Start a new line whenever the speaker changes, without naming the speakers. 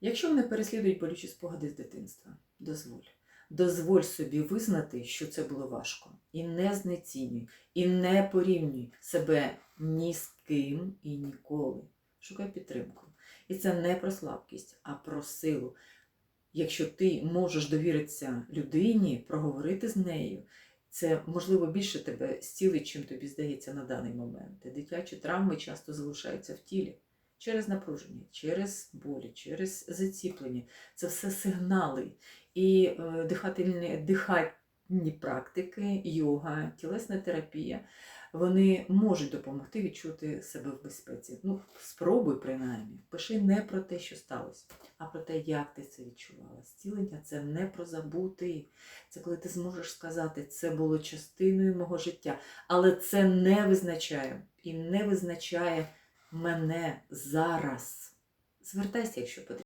Якщо мене переслідують болючі спогади з дитинства, дозволь. Дозволь собі визнати, що це було важко. І не знецінюй, і не порівнюй себе ні з ким і ніколи. Шукай підтримку. І це не про слабкість, а про силу. Якщо ти можеш довіритися людині, проговорити з нею, це можливо більше тебе зцілить, чим тобі здається на даний момент. Дитячі травми часто залишаються в тілі через напруження, через болі, через заціплення. Це все сигнали. І е, дихательні, дихальні практики, йога, тілесна терапія, вони можуть допомогти відчути себе в безпеці. Ну, спробуй принаймні. Пиши не про те, що сталося, а про те, як ти це відчувала. Зцілення це не про забути. Це коли ти зможеш сказати, це було частиною мого життя, але це не визначає і не визначає мене зараз. Звертайся, якщо потрібно.